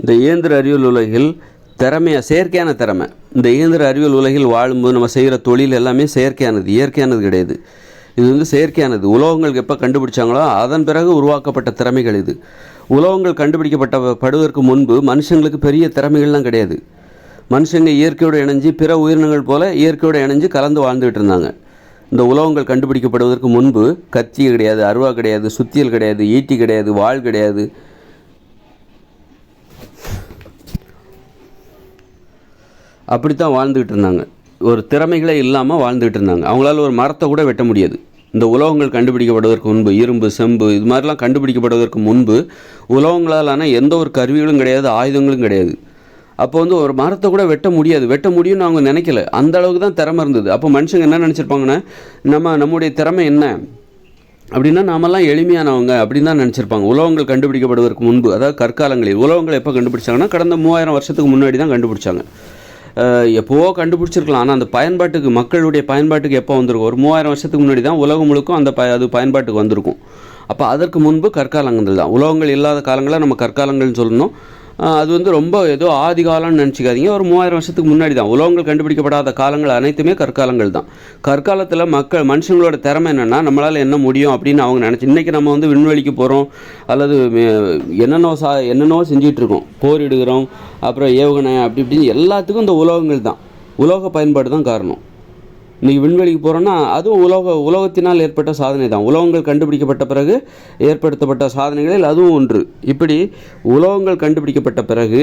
இந்த இயந்திர அறிவியல் உலகில் திறமையாக செயற்கையான திறமை. இந்த இயந்திர அறிவியல் உலகில் வாழும்போது நம்ம செய்கிற தொழில் எல்லாமே செயற்கையானது இயற்கையானது கிடையாது. இது வந்து செயற்கையானது. உலோகங்கள் எப்போ கண்டுபிடிச்சாங்களோ அதன் பிறகு உருவாக்கப்பட்ட திறமைகள் இது. உலோகங்கள் கண்டுபிடிக்கப்பட்ட படுவதற்கு முன்பு மனுஷங்களுக்கு பெரிய திறமைகள்லாம் கிடையாது. மனுஷங்க இயற்கையோடு இணைஞ்சு பிற உயிரினங்கள் போல இயற்கையோடு இணைஞ்சு கலந்து வாழ்ந்துகிட்டு இருந்தாங்க. இந்த உலோகங்கள் கண்டுபிடிக்கப்படுவதற்கு முன்பு கத்தி கிடையாது அருவா கிடையாது சுத்தியல் கிடையாது ஈட்டி கிடையாது வாள் கிடையாது. அப்படி தான் வாழ்ந்துக்கிட்டு இருந்தாங்க. ஒரு திறமைகளே இல்லாமல் வாழ்ந்துக்கிட்டு இருந்தாங்க. அவங்களால ஒரு மரத்தை கூட வெட்ட முடியாது. இந்த உலோகங்கள் கண்டுபிடிக்கப்படுவதற்கு முன்பு இரும்பு செம்பு இது மாதிரிலாம் கண்டுபிடிக்கப்படுவதற்கு முன்பு உலோகங்களாலான எந்த ஒரு கருவிகளும் கிடையாது ஆயுதங்களும் கிடையாது. அப்போ வந்து ஒரு மரத்தை கூட வெட்ட முடியாது. வெட்ட முடியும்னு அவங்க நினைக்கல. அந்த அளவுக்கு தான் திறமை இருந்தது. அப்போ மனுஷங்க என்ன நினச்சிருப்பாங்கன்னா நம்ம நம்முடைய திறமை என்ன? அப்படின்னா நாமெல்லாம் எளிமையானவங்க அப்படின்னு தான் நினச்சிருப்பாங்க. உலோகங்கள் கண்டுபிடிக்கப்படுவதற்கு முன்பு அதாவது கற்காலங்களில் உலோகங்கள் எப்போ கண்டுபிடிச்சாங்கன்னா கடந்த மூவாயிரம் வருஷத்துக்கு முன்னாடி தான் கண்டுபிடிச்சாங்க. எப்போவோ கண்டுபிடிச்சிருக்கலாம். ஆனால் அந்த பயன்பாட்டுக்கு மக்களுடைய பயன்பாட்டுக்கு எப்போ வந்திருக்கும்? ஒரு மூவாயிரம் வருஷத்துக்கு முன்னாடி தான் உலகம் முழுக்கும் அந்த ப அது பயன்பாட்டுக்கு வந்திருக்கும். அப்போ அதற்கு முன்பு கற்காலங்கள் தான். உலோகங்கள் இல்லாத காலங்களை நம்ம கற்காலங்கள்னு சொல்லணும். அது வந்து ரொம்ப ஏதோ ஆதி காலம்னு நினச்சிக்காதீங்க. ஒரு மூவாயிரம் வருஷத்துக்கு முன்னாடி தான் உலகங்கள் கண்டுபிடிக்கப்படாத காலங்கள் அனைத்துமே கற்காலங்கள் தான். கற்காலத்தில் மக்கள் மனுஷங்களோட திறமை என்னென்னா நம்மளால் என்ன முடியும் அப்படின்னு அவங்க நினச்சி இன்றைக்கி நம்ம வந்து விண்வெளிக்கு போகிறோம் அல்லது என்னென்னோ சா என்னென்னோ செஞ்சிகிட்ருக்கோம் இருக்கோம் போரிடுகிறோம் அப்புறம் ஏவுகணை அப்படி இப்படின்னு எல்லாத்துக்கும் இந்த உலோகங்கள் தான். உலோக பயன்பாடு தான் காரணம். இன்றைக்கி விண்வெளிக்கு போகிறோன்னா அதுவும் உலோக உலோகத்தினால் ஏற்பட்ட சாதனை தான் உலோகங்கள் கண்டுபிடிக்கப்பட்ட பிறகு ஏற்படுத்தப்பட்ட சாதனைகளில் அதுவும் ஒன்று. இப்படி உலோகங்கள் கண்டுபிடிக்கப்பட்ட பிறகு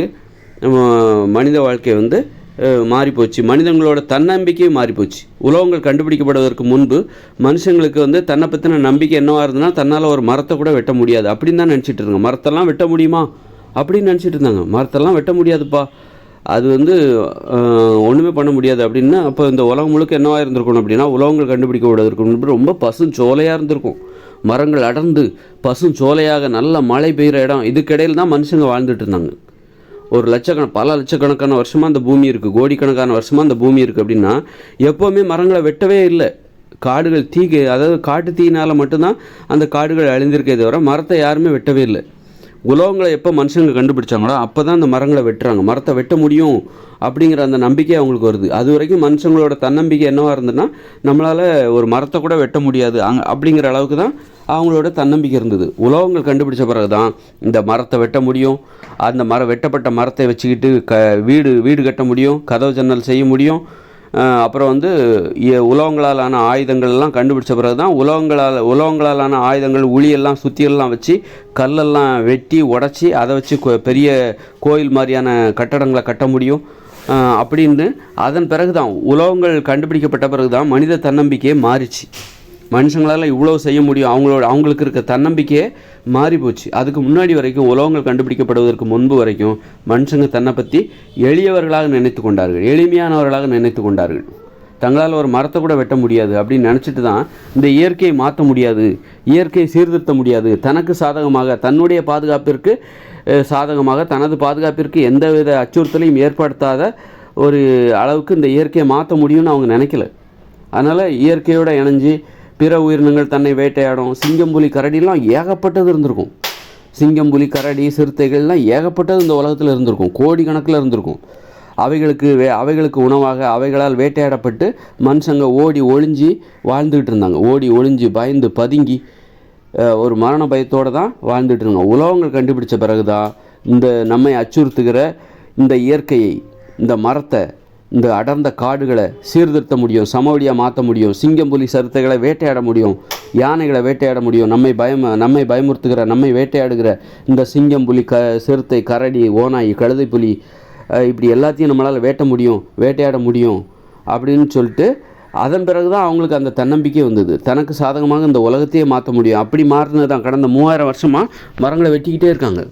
மனித வாழ்க்கை வந்து மாறிப்போச்சு. மனிதங்களோட தன்னம்பிக்கையும் மாறிப்போச்சு. உலோகங்கள் கண்டுபிடிக்கப்படுவதற்கு முன்பு மனுஷங்களுக்கு வந்து தன்னை பற்றின நம்பிக்கை என்னவாக இருந்ததுன்னா தன்னால் ஒரு மரத்தை கூட வெட்ட முடியாது. அப்படின்னு தான் நினச்சிட்டு இருந்தாங்க. மரத்தெல்லாம் வெட்ட முடியுமா? அப்படின்னு நினச்சிட்டு இருந்தாங்க. மரத்தெல்லாம் வெட்ட முடியாதுப்பா. அது வந்து ஒன்றுமே பண்ண முடியாது. அப்படின்னா அப்போ இந்த உலகம் முழுக்க என்னவாக இருந்திருக்கணும் அப்படின்னா உலகங்கள் கண்டுபிடிக்க முன்பு ரொம்ப பசும் சோலையாக இருந்திருக்கும். மரங்கள் அடர்ந்து பசும் சோலையாக நல்ல மழை பெய்கிற இடம். இதுக்கிடையில் தான் மனுஷங்க வாழ்ந்துட்டு இருந்தாங்க. ஒரு லட்சக்கண பல லட்சக்கணக்கான வருஷமாக அந்த பூமி இருக்குது கோடிக்கணக்கான வருஷமாக அந்த பூமி இருக்குது அப்படின்னா எப்போவுமே மரங்களை வெட்டவே இல்லை. காடுகள் தீக்கு அதாவது காட்டு தீயினால் மட்டும்தான் அந்த காடுகள் அழிந்திருக்கே தவிர மரத்தை யாருமே வெட்டவே இல்லை. உலோகங்களை எப்போ மனுஷங்க கண்டுபிடிச்சாங்களோ அப்போ தான் அந்த மரங்களை வெட்டுறாங்க. மரத்தை வெட்ட முடியும் அப்படிங்கிற அந்த நம்பிக்கை அவங்களுக்கு வருது. அது வரைக்கும் மனுஷங்களோட தன்னம்பிக்கை என்னவாக இருந்ததுன்னா நம்மளால் ஒரு மரத்தை கூட வெட்ட முடியாது. அங் அப்படிங்கிற அளவுக்கு தான் அவங்களோட தன்னம்பிக்கை இருந்தது. உலோகங்கள் கண்டுபிடிச்ச பிறகு தான் இந்த மரத்தை வெட்ட முடியும். அந்த மரம் வெட்டப்பட்ட மரத்தை வச்சுக்கிட்டு க வீடு வீடு கட்ட முடியும். கதவு ஜன்னல் செய்ய முடியும். அப்புறம் வந்து உலோகங்களாலான ஆயுதங்கள்லாம் கண்டுபிடிச்ச பிறகு தான் உலோகங்களால் உலோகங்களாலான ஆயுதங்கள் உளியெல்லாம் சுத்தியெல்லாம் வச்சு கல்லெல்லாம் வெட்டி உடச்சி அதை வச்சு கொ- பெரிய கோயில் மாதிரியான கட்டடங்களை கட்ட முடியும். அப்படின்னு அதன் பிறகு தான் உலோகங்கள் கண்டுபிடிக்கப்பட்ட பிறகு தான் மனித தன்னம்பிக்கையே மாறிச்சு. மனுஷங்களால் இவ்வளோ செய்ய முடியும். அவங்களோட அவங்களுக்கு இருக்க தன்னம்பிக்கையே மாறி போச்சு. அதுக்கு முன்னாடி வரைக்கும் உலோகங்கள் கண்டுபிடிக்கப்படுவதற்கு முன்பு வரைக்கும் மனுஷங்க தன்னை பற்றி எளியவர்களாக நினைத்து கொண்டார்கள். எளிமையானவர்களாக நினைத்து கொண்டார்கள். தங்களால் ஒரு மரத்தை கூட வெட்ட முடியாது அப்படின்னு நினச்சிட்டு தான் இந்த இயற்கையை மாற்ற முடியாது. இயற்கையை சீர்திருத்த முடியாது. தனக்கு சாதகமாக தன்னுடைய பாதுகாப்பிற்கு சாதகமாக தனது பாதுகாப்பிற்கு எந்தவித அச்சுறுத்தலையும் ஏற்படுத்தாத ஒரு அளவுக்கு இந்த இயற்கையை மாற்ற முடியும்னு அவங்க நினைக்கல. அதனால் இயற்கையோடு இணைஞ்சு பிற உயிரினங்கள் தன்னை வேட்டையாடும். சிங்கம் புலி கரடிலாம் ஏகப்பட்டது இருந்திருக்கும். சிங்கம் புலி கரடி சிறுத்தைகள்லாம் ஏகப்பட்டது இந்த உலகத்தில் இருந்திருக்கும். கோடி கணக்கில் இருந்திருக்கும். அவைகளுக்கு வே அவைகளுக்கு உணவாக அவைகளால் வேட்டையாடப்பட்டு மனுஷங்க ஓடி ஒளிஞ்சு வாழ்ந்துக்கிட்டு இருந்தாங்க. ஓடி ஒளிஞ்சு பயந்து பதுங்கி ஒரு மரண பயத்தோடு தான் வாழ்ந்துட்டு இருந்தாங்க உலகங்கள் கண்டுபிடிச்ச பிறகு தான் இந்த நம்மை அச்சுறுத்துகிற இந்த இயற்கையை இந்த மரத்தை இந்த அடர்ந்த காடுகளை சீர்திருத்த முடியும் சமவெளியாக மாற்ற முடியும் சிங்கம் புலி சருத்தைகளை வேட்டையாட முடியும் யானைகளை வேட்டையாட முடியும் நம்மை பயம் நம்மை பயமுறுத்துகிற நம்மை வேட்டையாடுகிற இந்த சிங்கம் புலி க சிறுத்தை கரடி ஓநாய் கழுதை புலி இப்படி எல்லாத்தையும் நம்மளால் வேட்ட முடியும் வேட்டையாட முடியும் அப்படின்னு சொல்லிட்டு அதன் பிறகு தான் அவங்களுக்கு அந்த தன்னம்பிக்கை வந்தது. தனக்கு சாதகமாக இந்த உலகத்தையே மாற்ற முடியும். அப்படி மாறினது தான் கடந்த மூவாயிரம் வருஷமாக மரங்களை வெட்டிக்கிட்டே இருக்காங்க.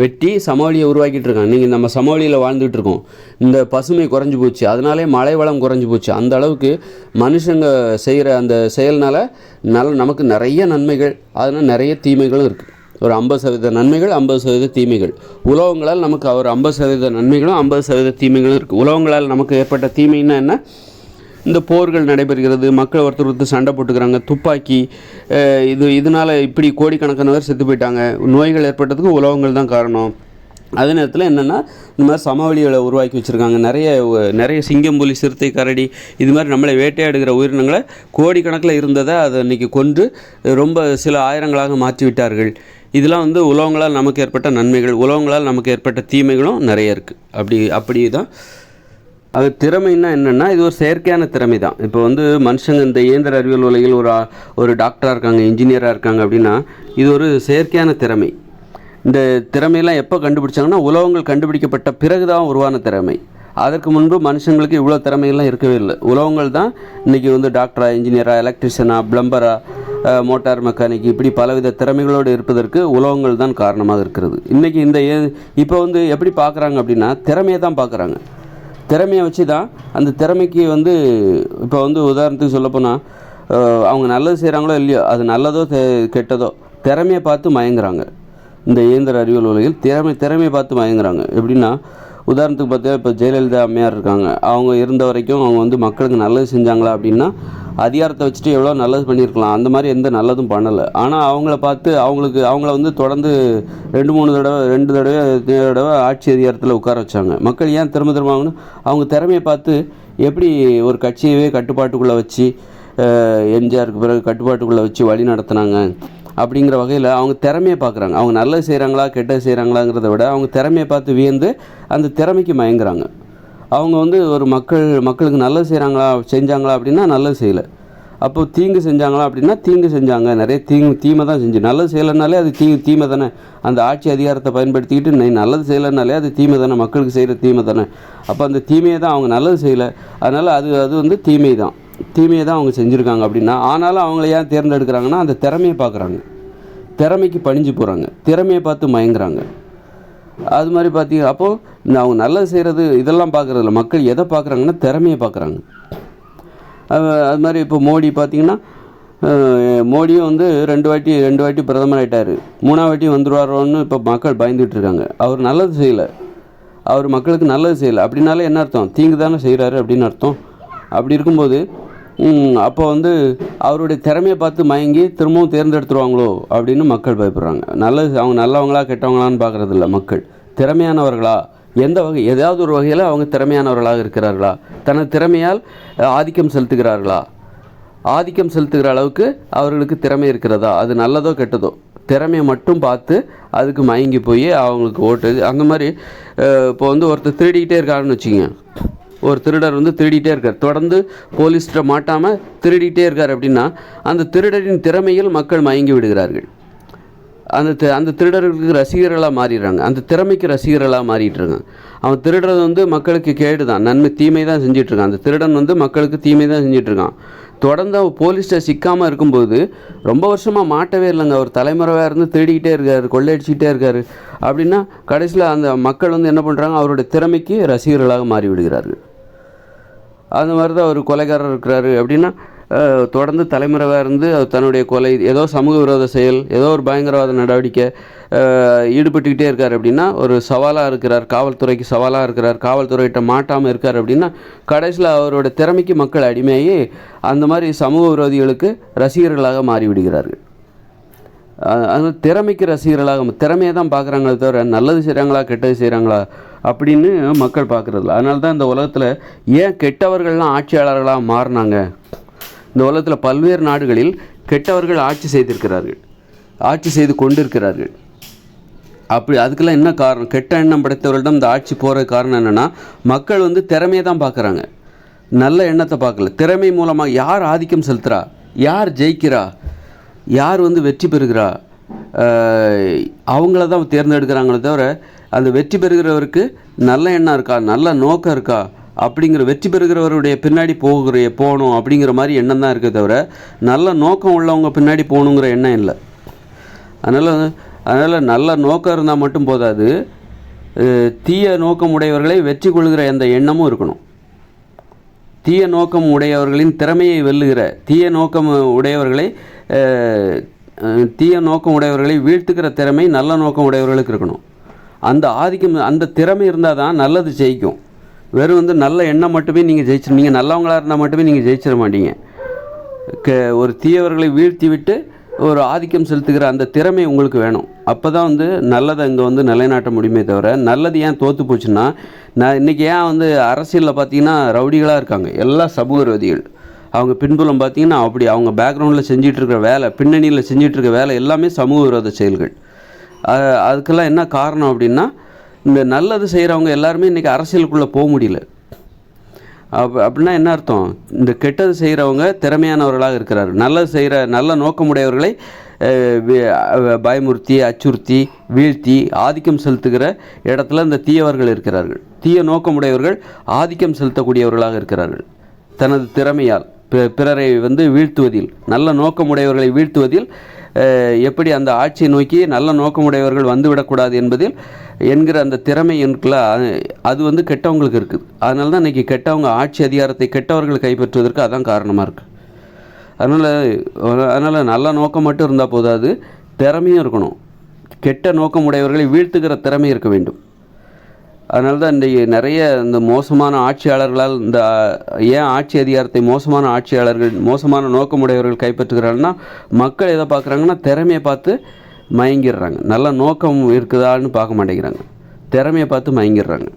வெட்டி சமவெளியை உருவாக்கிட்டு இருக்காங்க. நீங்கள் நம்ம சமவெளியில் வாழ்ந்துட்டு இருக்கோம். இந்த பசுமை குறைஞ்சி போச்சு. அதனாலே மழை வளம் குறைஞ்சி போச்சு. அந்த அளவுக்கு மனுஷங்க செய்கிற அந்த செயல்னால் நல்ல நமக்கு நிறைய நன்மைகள் அதனால் நிறைய தீமைகளும் இருக்குது ஒரு ஐம்பது சதவீத நன்மைகள் ஐம்பது சதவீத தீமைகள். உலகங்களால் நமக்கு ஒரு ஐம்பது சதவீத நன்மைகளும் ஐம்பது சதவீத தீமைகளும் இருக்குது உலகங்களால் நமக்கு ஏற்பட்ட தீமைன்னா என்ன? இந்த போர்கள் நடைபெறுகிறது மக்கள் ஒருத்தர் ஒருத்தர் சண்டை போட்டுக்கிறாங்க துப்பாக்கி இது இதனால் இப்படி கோடிக்கணக்கானவர் செத்து போயிட்டாங்க. நோய்கள் ஏற்பட்டதுக்கு உலகங்கள் தான் காரணம். அதே நேரத்தில் என்னென்னா இந்த மாதிரி சமவெளிகளை உருவாக்கி வச்சுருக்காங்க. நிறைய நிறைய சிங்கம் புலி சிறுத்தை கரடி இது மாதிரி நம்மளை வேட்டையாடுகிற உயிரினங்களை கோடிக்கணக்கில் இருந்ததை அதை இன்றைக்கி கொன்று ரொம்ப சில ஆயிரங்களாக மாற்றி விட்டார்கள். இதெல்லாம் வந்து உலகங்களால் நமக்கு ஏற்பட்ட நன்மைகள் உலகங்களால் நமக்கு ஏற்பட்ட தீமைகளும் நிறைய இருக்குது அப்படி அப்படி தான் அது திறமைன்னா என்னென்னா இது ஒரு செயற்கையான திறமை தான் இப்போ வந்து மனுஷங்க இந்த இயந்திர அறிவியல் உலகில் ஒரு ஒரு டாக்டராக இருக்காங்க இன்ஜினியராக இருக்காங்க அப்படின்னா இது ஒரு செயற்கையான திறமை. இந்த திறமையெல்லாம் எப்போ கண்டுபிடிச்சாங்கன்னா உலகங்கள் கண்டுபிடிக்கப்பட்ட பிறகு தான் உருவான திறமை. அதற்கு முன்பு மனுஷங்களுக்கு இவ்வளோ திறமையெல்லாம் இருக்கவே இல்லை. உலகங்கள் தான் இன்றைக்கி வந்து டாக்டரா இன்ஜினியரா எலக்ட்ரிஷியனாக ப்ளம்பரா மோட்டார் மெக்கானிக் இப்படி பலவித திறமைகளோடு இருப்பதற்கு உலகங்கள் தான் காரணமாக இருக்கிறது. இன்றைக்கி இந்த ஏ- இப்போ வந்து எப்படி பார்க்குறாங்க அப்படின்னா திறமையை தான் பார்க்குறாங்க. திறமையை வச்சு தான் அந்த திறமைக்கு வந்து இப்போ வந்து உதாரணத்துக்கு சொல்லப்போனால் அவங்க நல்லது செய்கிறாங்களோ இல்லையோ அது நல்லதோ கெட்டதோ திறமையை பார்த்து மயங்குறாங்க. இந்த இயந்திர அறிவியல் உலகில் திறமை திறமையை பார்த்து மயங்குறாங்க. எப்படின்னா உதாரணத்துக்கு பார்த்தா இப்போ ஜெயலலிதா அம்மையார் இருக்காங்க. அவங்க இருந்த வரைக்கும் அவங்க வந்து மக்களுக்கு நல்லது செஞ்சாங்களா அப்படின்னா அதிகாரத்தை வச்சுட்டு எவ்வளோ நல்லது பண்ணியிருக்கலாம். அந்த மாதிரி எந்த நல்லதும் பண்ணலை. ஆனால் அவங்கள பார்த்து அவங்களுக்கு அவங்கள வந்து தொடர்ந்து ரெண்டு மூணு தடவை ரெண்டு தடவை தடவை ஆட்சி அதிகாரத்தில் உட்கார வச்சாங்க. மக்கள் ஏன் திரும்ப திரும்ப வாங்கணும்? அவங்க திறமையை பார்த்து எப்படி ஒரு கட்சியவே கட்டுப்பாட்டுக்குள்ளே வச்சு எம்ஜிஆருக்கு பிறகு கட்டுப்பாட்டுக்குள்ளே வச்சு வழி நடத்துனாங்க அப்படிங்கிற வகையில் அவங்க திறமையை பார்க்குறாங்க. அவங்க நல்லது செய்கிறாங்களா கெட்டது செய்கிறாங்களாங்கிறத விட அவங்க திறமையை பார்த்து வியந்து அந்த திறமைக்கு மயங்குறாங்க. அவங்க வந்து ஒரு மக்கள் மக்களுக்கு நல்லது செய்கிறாங்களா செஞ்சாங்களா அப்படின்னா நல்லது செய்யலை. அப்போ தீங்கு செஞ்சாங்களா அப்படின்னா தீங்கு செஞ்சாங்க. நிறைய தீங்கு தீமை தான் செஞ்சு. நல்லது செய்யலைனாலே அது தீ தீமை தானே. அந்த ஆட்சி அதிகாரத்தை பயன்படுத்திக்கிட்டு நீ நல்லது செய்யலைனாலே அது தீமை தானே. மக்களுக்கு செய்கிற தீமை தானே. அப்போ அந்த தீமையை தான் அவங்க நல்லது செய்யலை. அதனால் அது அது வந்து தீமை தான். தீமையை தான் அவங்க செஞ்சுருக்காங்க அப்படின்னா ஆனாலும் அவங்கள ஏன் தேர்ந்தெடுக்கிறாங்கன்னா அந்த திறமையை பார்க்குறாங்க. திறமைக்கு பணிஞ்சு போகிறாங்க திறமையை பார்த்து மயங்குறாங்க. அது மாதிரி பார்த்தீங்க அப்போது இந்த அவங்க நல்லது செய்கிறது இதெல்லாம் பார்க்குறதில்ல மக்கள் எதை பார்க்குறாங்கன்னா திறமையை பார்க்குறாங்க அது மாதிரி இப்போ மோடி பார்த்தீங்கன்னா மோடியும் வந்து ரெண்டு வாட்டி ரெண்டு வாட்டி பிரதமர் ஆகிட்டார் மூணாவது வாட்டி வந்துருவாரோன்னு இப்போ மக்கள் பயந்துட்டு இருக்காங்க. அவர் நல்லது செய்யலை. அவர் மக்களுக்கு நல்லது செய்யலை. அப்படின்னாலே என்ன அர்த்தம்? தீங்கு தானே செய்கிறாரு அப்படின்னு அர்த்தம். அப்படி இருக்கும்போது அப்போ வந்து அவருடைய திறமையை பார்த்து மயங்கி திரும்பவும் தேர்ந்தெடுத்துருவாங்களோ அப்படின்னு மக்கள் பயப்படுறாங்க. நல்லது அவங்க நல்லவங்களா கெட்டவங்களான்னு பார்க்குறதில்ல மக்கள். திறமையானவர்களா? எந்த வகை ஏதாவது ஒரு வகையில் அவங்க திறமையானவர்களாக இருக்கிறார்களா? தனது திறமையால் ஆதிக்கம் செலுத்துகிறார்களா? ஆதிக்கம் செலுத்துகிற அளவுக்கு அவர்களுக்கு திறமை இருக்கிறதா? அது நல்லதோ கெட்டதோ? திறமையை மட்டும் பார்த்து அதுக்கு மயங்கி போய் அவங்களுக்கு ஓட்டு. அந்த மாதிரி இப்போ வந்து ஒருத்தர் திருடிக்கிட்டே இருக்காருன்னு வச்சுங்க ஒரு திருடர் வந்து திருடிட்டே இருக்கார். தொடர்ந்து போலீஸ்கிட்ட மாட்டாமல் திருடிட்டே இருக்கார் அப்படின்னா அந்த திருடரின் திறமையில் மக்கள் மயங்கி விடுகிறார்கள். அந்த அந்த திருடர்களுக்கு ரசிகர்களாக மாறிடுறாங்க. அந்த திறமைக்கு ரசிகர்களாக மாறிட்டுருங்க அவன் திருடுறது வந்து மக்களுக்கு கேடு தான் நன்மை தீமை தான் செஞ்சிட்ருக்கான் அந்த திருடன் வந்து மக்களுக்கு தீமை தான் செஞ்சிட்ருக்கான் தொடர்ந்து அவன் போலீஸ்ட்ட சிக்காமல் இருக்கும்போது ரொம்ப வருஷமாக மாட்டவே இல்லைங்க. அவர் தலைமுறையாக இருந்து திருடிக்கிட்டே இருக்கார் கொள்ளையடிச்சிக்கிட்டே இருக்கார். அப்படின்னா கடைசியில் அந்த மக்கள் வந்து என்ன பண்ணுறாங்க அவருடைய திறமைக்கு ரசிகர்களாக மாறி விடுகிறார்கள் அந்த மாதிரி தான் ஒரு கொலைகாரர் இருக்கிறாரு. அப்படின்னா தொடர்ந்து தலைமுறைவாக இருந்து அவர் தன்னுடைய கொலை ஏதோ சமூக விரோத செயல் ஏதோ ஒரு பயங்கரவாத நடவடிக்கை ஈடுபட்டுக்கிட்டே இருக்கார். அப்படின்னா ஒரு சவாலாக இருக்கிறார் காவல்துறைக்கு சவாலாக இருக்கிறார் காவல்துறையிட்ட மாட்டாமல் இருக்கார். அப்படின்னா கடைசியில் அவரோட திறமைக்கு மக்கள் அடிமையாகி அந்த மாதிரி சமூக விரோதிகளுக்கு ரசிகர்களாக மாறிவிடுகிறார்கள். அது திறமைக்கு ரசிகர்களாக திறமையை தான் பார்க்குறாங்களே தவிர நல்லது செய்கிறாங்களா கெட்டது செய்கிறாங்களா அப்படின்னு மக்கள் பார்க்குறதில்ல. அதனால தான் இந்த உலகத்தில் ஏன் கெட்டவர்கள்லாம் ஆட்சியாளர்களாக மாறினாங்க? இந்த உலகத்தில் பல்வேறு நாடுகளில் கெட்டவர்கள் ஆட்சி செய்திருக்கிறார்கள். ஆட்சி செய்து கொண்டிருக்கிறார்கள். அப்படி அதுக்கெல்லாம் என்ன காரணம்? கெட்ட எண்ணம் படைத்தவர்களிடம் இந்த ஆட்சி போகிற காரணம் என்னென்னா மக்கள் வந்து திறமையை தான் பார்க்குறாங்க. நல்ல எண்ணத்தை பார்க்கல. திறமை மூலமாக யார் ஆதிக்கம் செலுத்துகிறா யார் ஜெயிக்கிறா? யார் வந்து வெற்றி பெறுகிறா? அவங்கள தான் தேர்ந்தெடுக்கிறாங்களே தவிர அந்த வெற்றி பெறுகிறவருக்கு நல்ல எண்ணம் இருக்கா? நல்ல நோக்கம் இருக்கா? அப்படிங்கிற வெற்றி பெறுகிறவருடைய பின்னாடி போகிற போகணும் அப்படிங்கிற மாதிரி எண்ணம் தான் இருக்கே தவிர நல்ல நோக்கம் உள்ளவங்க பின்னாடி போகணுங்கிற எண்ணம் இல்லை. அதனால் அதனால் நல்ல நோக்கம் இருந்தால் மட்டும் போதாது தீய நோக்கம் உடையவர்களை வெற்றி கொள்கிற எந்த எண்ணமும் இருக்கணும். தீய நோக்கம் உடையவர்களின் திறமையை வெல்லுகிற தீய நோக்கம் உடையவர்களை தீய நோக்கம் உடையவர்களை வீழ்த்துக்கிற திறமை நல்ல நோக்கம் உடையவர்களுக்கு இருக்கணும். அந்த ஆதிக்கம் அந்த திறமை இருந்தால் தான் நல்லது ஜெயிக்கும். வெறும் வந்து நல்ல எண்ணம் மட்டுமே நீங்கள் ஜெயிச்சு நீங்கள் நல்லவங்களா இருந்தால் மட்டுமே நீங்கள் ஜெயிச்சிட மாட்டீங்க. க ஒரு தீயவர்களை வீழ்த்தி விட்டு ஒரு ஆதிக்கம் செலுத்துகிற அந்த திறமை உங்களுக்கு வேணும். அப்போ தான் வந்து நல்லதை இங்கே வந்து நிலைநாட்ட முடியுமே தவிர நல்லது ஏன் தோற்று போச்சுன்னா நான் இன்றைக்கி ஏன் வந்து அரசியலில் பார்த்தீங்கன்னா ரவுடிகளாக இருக்காங்க. எல்லா சமூக அவங்க பின்புலம் பார்த்தீங்கன்னா அப்படி அவங்க பேக்ரவுண்டில் செஞ்சிட்டு வேலை பின்னணியில் செஞ்சிட்டு வேலை எல்லாமே சமூக விரோத செயல்கள் அதுக்கெல்லாம் என்ன காரணம் அப்படின்னா இந்த நல்லது செய்கிறவங்க எல்லாருமே இன்றைக்கி அரசியலுக்குள்ளே போக முடியல. அப் அப்படின்னா என்ன அர்த்தம்? இந்த கெட்டது செய்கிறவங்க திறமையானவர்களாக இருக்கிறார்கள். நல்லது செய்கிற நல்ல நோக்கமுடையவர்களை பயமுறுத்தி அச்சுறுத்தி வீழ்த்தி ஆதிக்கம் செலுத்துகிற இடத்துல இந்த தீயவர்கள் இருக்கிறார்கள். தீய நோக்கமுடையவர்கள் ஆதிக்கம் செலுத்தக்கூடியவர்களாக இருக்கிறார்கள். தனது திறமையால் பிறரை வந்து வீழ்த்துவதில் நல்ல நோக்கமுடையவர்களை வீழ்த்துவதில் எப்படி அந்த ஆட்சியை நோக்கி நல்ல நோக்கமுடையவர்கள் வந்துவிடக்கூடாது என்பதில் என்கிற அந்த திறமை இருக்குல்ல அது- அது வந்து கெட்டவங்களுக்கு இருக்குது. அதனால தான் இன்றைக்கி கெட்டவங்க ஆட்சி அதிகாரத்தை கெட்டவர்கள் கைப்பற்றுவதற்கு அதான் காரணமாக இருக்குது அதனால் அதனால் நல்ல நோக்கம் மட்டும் இருந்தால் போதாது திறமையும் இருக்கணும். கெட்ட நோக்கமுடையவர்களை வீழ்த்துகிற திறமை இருக்க வேண்டும். அதனால தான் இன்றைக்கி நிறைய இந்த மோசமான ஆட்சியாளர்களால் இந்த ஏன் ஆட்சி அதிகாரத்தை மோசமான ஆட்சியாளர்கள் மோசமான நோக்கமுடையவர்கள் கைப்பற்றுகிறாங்கன்னா மக்கள் எதை பார்க்குறாங்கன்னா திறமையை பார்த்து மயங்கிடுறாங்க. நல்ல நோக்கம் இருக்குதான்னு பார்க்க மாட்டேங்கிறாங்க. திறமையை பார்த்து மயங்கிடுறாங்க.